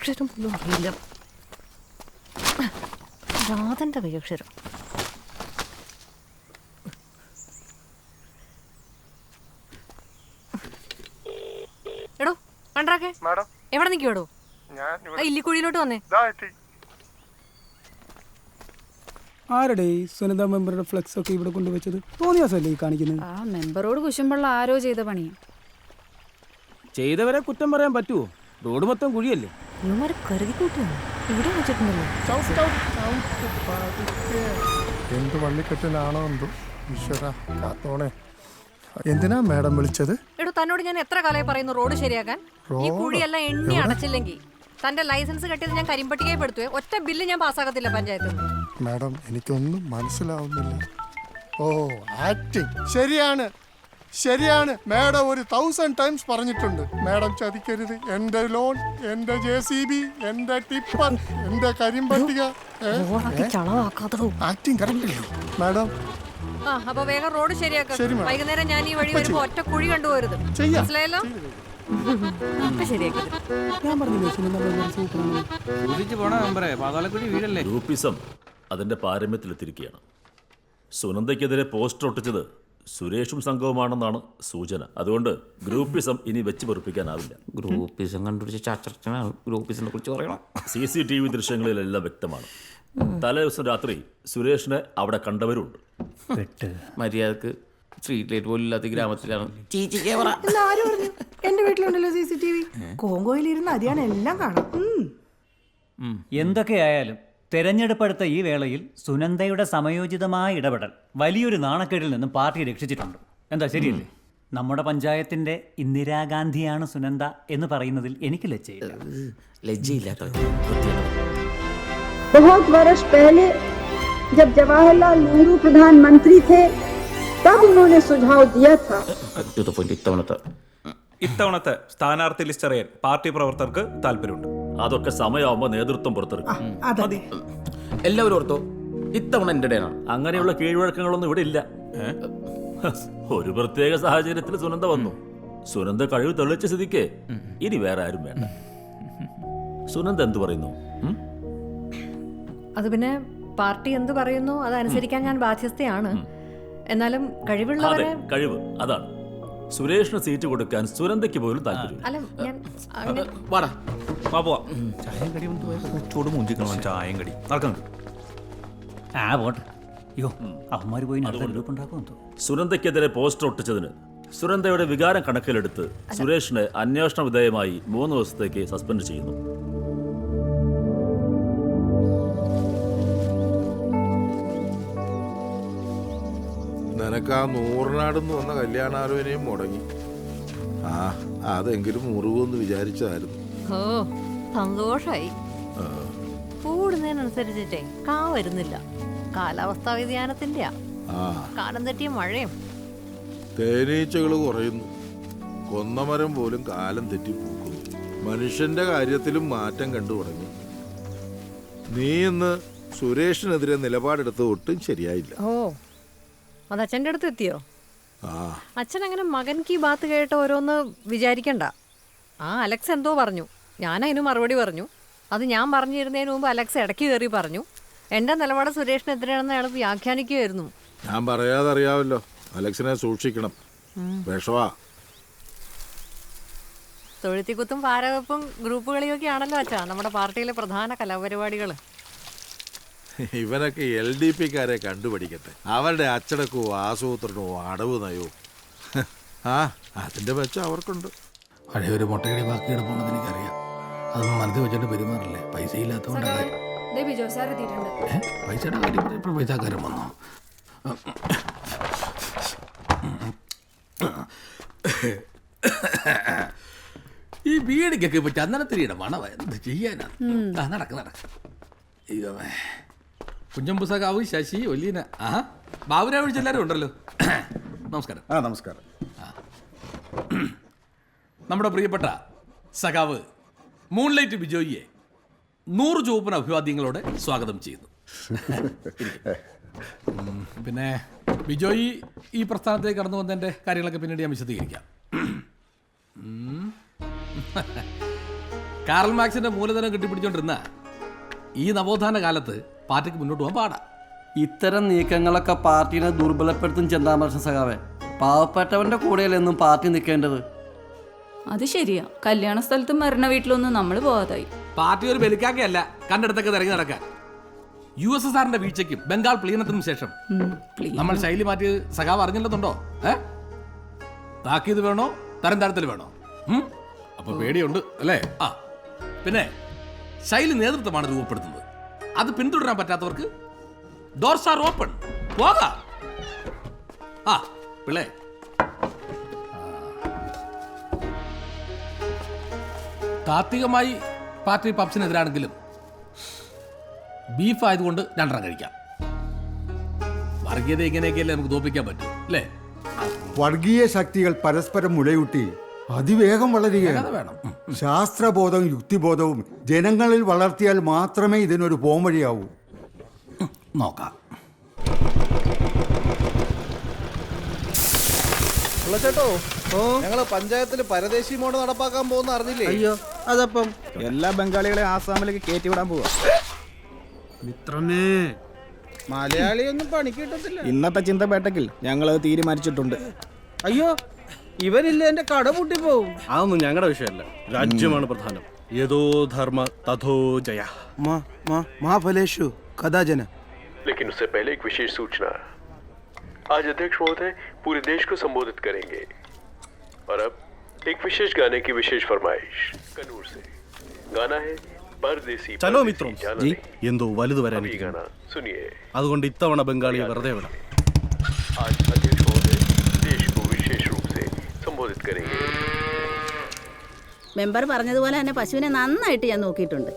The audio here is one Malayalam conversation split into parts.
അക്ഷരം പോലും അറിയില്ല. രാധന്റെ കൈയക്ഷരം എടോ കണ്ടാക്കെ മാഡം. എവിടെ നിൽക്കുവാടോ ഇല്ലിക്കുഴിയിലോട്ട് വന്നേ. ആരടേ എത്തി. ആരുടെ ഈ സുനിത മെമ്പറുടെ ഫ്ലെക്സ് ഒക്കെ ഇവിടെ കൊണ്ടുവച്ചത്? തോന്നിയാസല്ലേ ഈ കാണിക്കുന്നത്? ആ മെമ്പറോട് കുശുമ്പുള്ള ആരോ ചെയ്ത പണി ചെയ്തവരെ കുറ്റം പറയാൻ പറ്റുമോ റോഡ് മൊത്തം കുഴിയല്ലേ? ഇവന്മാരെ കരുതി കൂട്ടിയാണ്. ഇവിടെ വെച്ചിട്ടുണ്ടല്ലോ. എന്ത് വള്ളിക്കെട്ടിലാണോ എന്തോ? ഈശ്വര കാത്തോണേ. എന്തിനാ മാഡം വിളിച്ചത്? എടോ തന്നോട് ഞാൻ എത്ര കാലമായി പറയുന്നു റോഡ് ശരിയാക്കാൻ? ഈ? കുഴിയെല്ലാം എണ്ണി അടച്ചില്ലെങ്കിൽ തന്റെ ലൈസൻസ് കെട്ടിയത് ഞാൻ കരിമ്പട്ടികയെ പെടുത്തുവേ. ഒറ്റ ബില്ല് ഞാൻ പാസ്സാക്കത്തില്ല പഞ്ചായത്തിൽ നിന്ന്. മാഡം എനിക്കൊന്നും മനസ്സിലാവുന്നില്ല. ഓ ആക്ടിങ്. ശരിയാണ്. ശരിയാണ്. മാഡം ഒരു തൗസൻഡ് ടൈംസ് പറഞ്ഞിട്ടുണ്ട്. മാഡം ചതിക്കരുത്. എന്റെ ലോൺ എന്റെ ജെ സി ബി എന്റെ ടിപ്പർ എന്റെ കരിമ്പട്ടിക മാഡം. ആ അപ്പൊ വേഗം റോഡ് ശരിയാക്കാം. വൈകുന്നേരം ഞാൻ ഈ വഴി വരുമ്പോ ഒറ്റ കുഴി കണ്ടുപോരുത്. മനസ്സിലായല്ലോ? അതിന്റെ പാരമ്യത്തിലെത്തിയിരിക്കുകയാണ്. സുനന്ദയ്ക്കെതിരെ പോസ്റ്റർ ഒട്ടിച്ചത് സുരേഷും സംഘവുമാണെന്നാണ് സൂചന. അതുകൊണ്ട് ഗ്രൂപ്പിസം ഇനി വെച്ച് പൊറിപ്പിക്കാനാവില്ല. ഗ്രൂപ്പിസം കണ്ടുപിടിച്ച ചാച്ചനാണ് ഗ്രൂപ്പിസിനെ കുറിച്ച് പറയണം. സി സി ടി വി ദൃശ്യങ്ങളിലെല്ലാം വ്യക്തമാണ്. തലേ ദിവസം രാത്രി സുരേഷിനെ അവിടെ കണ്ടവരുണ്ട്. മര്യാദയ്ക്ക് സ്ട്രീറ്റ് ലൈറ്റ് പോലും ഇല്ലാത്ത ഗ്രാമത്തിലാണ്. എന്റെ വീട്ടിലുണ്ടല്ലോ സി സി ടി വി. കോങ്കോയിലിരുന്ന് അതിയാണ് എല്ലാം കാണാം. എന്തൊക്കെയായാലും തെരഞ്ഞെടുപ്പെടുത്ത ഈ വേളയിൽ സുനന്ദയുടെ സമയോചിതമായ ഇടപെടൽ വലിയൊരു നാണക്കേടിൽ നിന്നും പാർട്ടി രക്ഷിച്ചിട്ടുണ്ട് എന്താ ശരിയല്ലേ നമ്മുടെ പഞ്ചായത്തിന്റെ ഇന്ദിരാഗാന്ധിയാണ് സുനന്ദ എന്ന് പറയുന്നതിൽ എനിക്ക് ലജ്ജയില്ല ലജ്ജയില്ലാത്ത बहुत वर्ष पहले जब जवाहरलाल नेहरू प्रधानमंत्री थे तब उन्होंने सुझाव दिया था ടു ദ പോയിന്റ് ഇത്തവണത്തെ ഇത്തവണത്തെ സ്ഥാനാർത്ഥി ലിസ്റ്റ് അറിയാൻ പാർട്ടി പ്രവർത്തകർക്ക് താല്പര്യമുണ്ട് അതൊക്കെ സമയമാകുമ്പോ നേതൃത്വം പുറത്തെടുക്കും. എല്ലാവരും ഓർത്തോ ഇത്തവണ എന്റെ ഡേനാണ് അങ്ങനെയുള്ള കീഴ്വഴക്കങ്ങളൊന്നും ഇവിടെ ഇല്ല. ഒരു പ്രത്യേക സാഹചര്യത്തിൽ സുനന്ദ വന്നു. സുനന്ദ കഴിവ് തെളിച്ച സ്ഥിതിക്ക് ഇനി വേറെ ആരും വേണ്ട. സുനന്ദ എന്തു പറയുന്നു? അത് പിന്നെ പാർട്ടി എന്ത് പറയുന്നു? അതനുസരിക്കാൻ ഞാൻ ബാധ്യസ്ഥയാണ്. എന്നാലും കഴിവുള്ളവരെ കഴിവ് അതാണ്. സുരേഷിന് സീറ്റ് കൊടുക്കാൻ സുരന്തയ്ക്ക് പോലും താല്പര്യം അല്ല ഞാൻ അങ്ങനെ വാടാ വാ പോവാം. ചായയും കടി ചൂട് മുഞ്ചിക്കണം ചായം കടി ആ പോട്ടെ. അയ്യോ അവന്മാർ പോയി അടുത്ത ഗ്രൂപ്പ് ഉണ്ടാക്കുമെന്തോ സുരന്തയ്ക്കെതിരെ പോസ്റ്റർ ഒട്ടിച്ചതിന് സുരന്തയുടെ വികാരം കണക്കിലെടുത്ത് സുരേഷിനെ അന്വേഷണ വിധേയമായി മൂന്ന് ദിവസത്തേക്ക് സസ്പെൻഡ് ചെയ്യുന്നു. നിനക്ക് ആ നൂറിനാടുന്ന് വന്ന കല്യാണാലോചനയും മുടങ്ങി. ആ അതെങ്കിലും മുറിവെന്ന് വിചാരിച്ചതായിരുന്നു. ഓ സന്തോഷായി. കൂടുന്നതിനനുസരിച്ചിട്ടേ കാ വരുന്നില്ല. കാലാവസ്ഥാ വ്യതിയാനത്തിന്റെ ആ. കാലം തെറ്റിയ മഴയും. തേനീച്ചകൾ കുറയുന്നു. കൊന്നമരം പോലും കാലം തെറ്റി പൂക്കുന്നു. മനുഷ്യന്റെ കാര്യത്തിലും മാറ്റം കണ്ടു തുടങ്ങി. നീ ഇന്ന് സുരേഷിനെതിരെ നിലപാടെടുത്തത് ഒട്ടും ശരിയായില്ല. ഓ അത് അച്ഛന്റെ അടുത്ത് എത്തിയോ? ആ. അച്ഛൻ അങ്ങനെ മകൻ കീ ബാത്ത് കേട്ട് ഓരോന്ന് വിചാരിക്കണ്ട. ആ അലക്സ് എന്തോ പറഞ്ഞു. ഞാൻ അതിന് മറുപടി പറഞ്ഞു. അത് ഞാൻ പറഞ്ഞിരുന്നതിന് മുമ്പ് അലക്സ് ഇടയ്ക്ക് കയറി പറഞ്ഞു. എന്റെ നിലപാട് സുരേഷിനെതിരെയാണെന്ന് അയാൾ വ്യാഖ്യാനിക്കുകയായിരുന്നു ഞാൻ പറയാതെ അറിയാമല്ലോ അലക്സിനെ സൂക്ഷിക്കണം. വിഷവാ. തൊഴുത്തിക്കുത്തും പാരവെപ്പും ഗ്രൂപ്പ് കളിയൊക്കെ ആണല്ലോ അച്ഛാ. നമ്മുടെ പാർട്ടിയിലെ പ്രധാന കലാപരിപാടികൾ ഇവനൊക്കെ എൽ ഡി പിക്കാരെ കണ്ടുപിടിക്കട്ടെ. അവരുടെ അച്ചടക്കവും ആസൂത്രണവും അടവ് നയവും. ആ അതിന്റെ മെച്ചം അവർക്കുണ്ട്. പഴയ ഒരു മുട്ടയുടെ ബാക്കി കിടപ്പുണ്ടെന്ന് എനിക്കറിയാം. അതൊന്നും മനസ്സിൽ വെച്ചിട്ട് പെരുമാറില്ലേ? പൈസ ഏ? പൈസയുടെ കാര്യം പറഞ്ഞപ്പോൾ പൈസക്കാരൻ വന്നു? ഈ വീടിക്കൊക്കെ ഇപ്പൊ ചന്ദനത്തിരിയുടെ മണവ. എന്ത് ചെയ്യാനാ? നടക്ക് നടക്ക്. ദൈവമേ. കുഞ്ഞമ്പുസകാവ് ശശി ഒല്ലീന. ആ ബാബുരാ വിളിച്ചെല്ലാരും ഉണ്ടല്ലോ. നമസ്കാരം. ആ നമസ്കാരം. നമ്മുടെ പ്രിയപ്പെട്ട സഖാവ് മൂൺലൈറ്റ് ബിജോയിയെ നൂറ് ചുവപ്പൻ അഭിവാദ്യങ്ങളോടെ സ്വാഗതം ചെയ്യുന്നു. ഉം, പിന്നെ ബിജോയി ഈ പ്രസ്ഥാനത്തേക്ക് കടന്നു വന്നതിന്റെ കാര്യങ്ങളൊക്കെ പിന്നീട് ഞാൻ വിശദീകരിക്കാം. ഉം. കാറൽ മാക്സിന്റെ മൂലധനം കിട്ടിപ്പിടിച്ചോണ്ടിരുന്ന ഈ നവോത്ഥാന കാലത്ത് പാർട്ടിക്ക് മുന്നോട്ട് പോകാൻ പാടാ. ഇത്തരം നീക്കങ്ങളൊക്കെ പാർട്ടിനെ ദുർബലപ്പെടുത്തും ചെന്താമർഷൻ സഖാവെ. പാവപ്പെട്ടവന്റെ കൂടെയല്ലെന്നും പാർട്ടി നിൽക്കേണ്ടത്. അത് ശരിയാ. കല്യാണ സ്ഥലത്തും മരണ വീട്ടിലൊന്നും നമ്മൾ പോകാതായി പാർട്ടി ഒരു ബലിക്കാക്കയല്ല കണ്ടെടുത്തൊക്കെ തിരഞ്ഞു നടക്കാൻ. യു എസ് എസ് ആറിന്റെ വീഴ്ചയ്ക്കും ബംഗാൾ പ്ലീനത്തിനും ശേഷം. നമ്മൾ ശൈലി മാറ്റി സഖാവ് അറിഞ്ഞില്ലെന്നുണ്ടോ? ഏ? താക്കീത് വേണോ? തരം തരത്തിൽ വേണോ? അപ്പൊ പേടിയുണ്ട് അല്ലേ? ആ. പിന്നെ ശൈലി നേതൃത്വമാണ് രൂപപ്പെടുത്തുന്നത്. അത് പിന്തുടരാൻ പറ്റാത്തവർക്ക് ഡോർസ് ആർ ഓപ്പൺ പോകാം. ആ പിള്ളേ. താത്വികമായി പാർട്ടി പബ്സിനെതിരാണെങ്കിലും ബീഫ് ആയതുകൊണ്ട് രണ്ടെണ്ണം കഴിക്കാം. വർഗീയത ഇങ്ങനെയൊക്കെയല്ലേ നമുക്ക് തോപ്പിക്കാൻ പറ്റും അല്ലേ? വർഗീയ ശക്തികൾ പരസ്പരം മുലയൂട്ടി അതിവേഗം വളരുകയാണ്. അത് വേണം. ശാസ്ത്രബോധവും യുക്തിബോധവും ജനങ്ങളിൽ വളർത്തിയാൽ മാത്രമേ ഇതിനൊരു പോംവഴിയാവൂ. നോക്കാം. ചേട്ടോ ഞങ്ങൾ പഞ്ചായത്തിൽ പരദേശി മോഡ് നടപ്പാക്കാൻ പോകുന്ന അറിഞ്ഞില്ലേ? അയ്യോ അതപ്പം? എല്ലാ ബംഗാളികളെ ആസാമിലേക്ക് കയറ്റി വിടാൻ പോവാ. മിത്രമേ മലയാളിയൊന്നും പണിക്ക് കിട്ടത്തില്ല. ഇന്നത്തെ ചിന്തപേട്ടക്കിൽ ഞങ്ങൾ തീരുമാനിച്ചിട്ടുണ്ട്. അയ്യോ ഇവനില്ല എന്റെ കട പൂട്ടിപ്പോവും അതൊന്നും ഞങ്ങളുടെ വിഷയമല്ല രാജ്യമാണ് പ്രധാനം യഥോ ധർമ്മ തഥോ ജയ മഹാഫലേഷു കഥാജന लेकिन उससे पहले एक विशेष सूचना आज अध्यक्ष महोदय पूरे देश को संबोधित करेंगे और अब एक विशेष गाने की विशेष फरमाइश कनूर से गाना है परदेसी ചലോ परदेसी, മിത്രം जाना ജി नहीं। എന്തോ വലുത് अब വരാൻ ये गाना सुनिए അതുകൊണ്ട് ഇത്തവണ ബംഗാളിയെ വെറുതെ വിടാം आज अध्यक्ष महोदय മെമ്പർ പറഞ്ഞതുപോലെ തന്നെ പശുവിനെ നന്നായിട്ട് ഞാൻ നോക്കിയിട്ടുണ്ട്.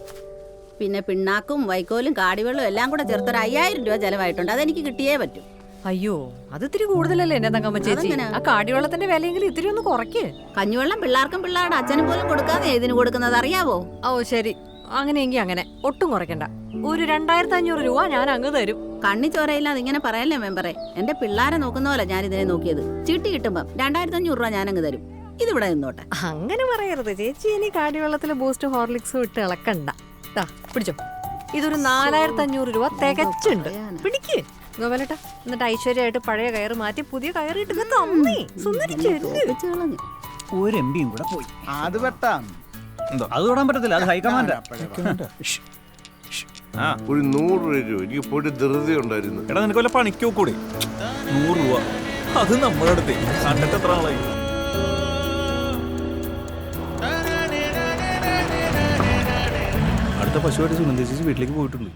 പിന്നെ പിണ്ണാക്കും വൈക്കോലും കാടിവെള്ളവും എല്ലാം കൂടെ ചേർത്തൊരു അയ്യായിരം രൂപ ചെലവായിട്ടുണ്ട്. അതെനിക്ക് കിട്ടിയേ പറ്റൂ. അയ്യോ അത് ഇത്തിരി കൂടുതലല്ലേ എന്റെ തങ്കമ്മ ചേച്ചി? ആ കാടിവെള്ളത്തിന്റെ വിലയെങ്കിലും ഇത്തിരി ഒന്ന് കുറയ്ക്ക്. കഞ്ഞിവെള്ളം പിള്ളേർക്കും പിള്ളേരുടെ അച്ഛനും പോലും കൊടുക്കാതെ ഇതിന് കൊടുക്കുന്നത് അറിയാവോ? ഓ ശരി. അങ്ങനെയെങ്കിൽ അങ്ങനെ. ഒട്ടും കുറയ്ക്കണ്ട. ഒരു രണ്ടായിരത്തി അഞ്ഞൂറ് രൂപ ഞാൻ അങ്ങ് തരും. കണ്ണി ചോരയില്ലാതെ ഇങ്ങനെ പറയല്ലേ മെമ്പറെ? എന്റെ പിള്ളേരെ നോക്കുന്ന പോലെ ഞാൻ ഇതിനെ നോക്കിയത്. ചീട്ടി കിട്ടുമ്പോ രണ്ടായിരത്തി അഞ്ഞൂറ് രൂപ ഞാൻ അങ്ങ് തരും. ഇതിവിടെ നിന്നോട്ടെ. അങ്ങനെ പറയരുത്. ചേച്ചി ഇനി കാടിവെള്ളത്തിൽ ബൂസ്റ്റ് ഹോർലിക്സും ഇട്ട് ഇളക്കണ്ട. ദാ, പിടിച്ചോ. ഇതൊരു നാലായിരത്തി അഞ്ഞൂറ് രൂപ തികച്ചുണ്ട്. പിടിക്ക്. ഗോപാലേട്ടാ എന്നിട്ട് ഐശ്വര്യമായിട്ട് പഴയ കയറ് മാറ്റി പുതിയ കയറിയിട്ട് ഇങ്ങ് തന്നേ. സുന്ദരി ചെല്ല്. ഒരു എം പിയും കൂടെ പോയി. അത് വെട്ടാം. അത് തൊടാൻ പറ്റത്തില്ല അത് ഹൈക്കമാൻഡാ. ഒരു നൂറ് രൂപ എനിക്ക് പോയിട്ട് ധൃതി ഉണ്ടായിരുന്നു. എടാ നിനക്ക് വല്ല പണിക്കോ കൂടി? നൂറ് രൂപ. അത് നമ്മുടെ അടുത്ത്. കണ്ടിട്ട് എത്ര ആളായി? അടുത്ത പശുവായിട്ട് സുനന്ദ ചേച്ചി വീട്ടിലേക്ക് പോയിട്ടുണ്ട്.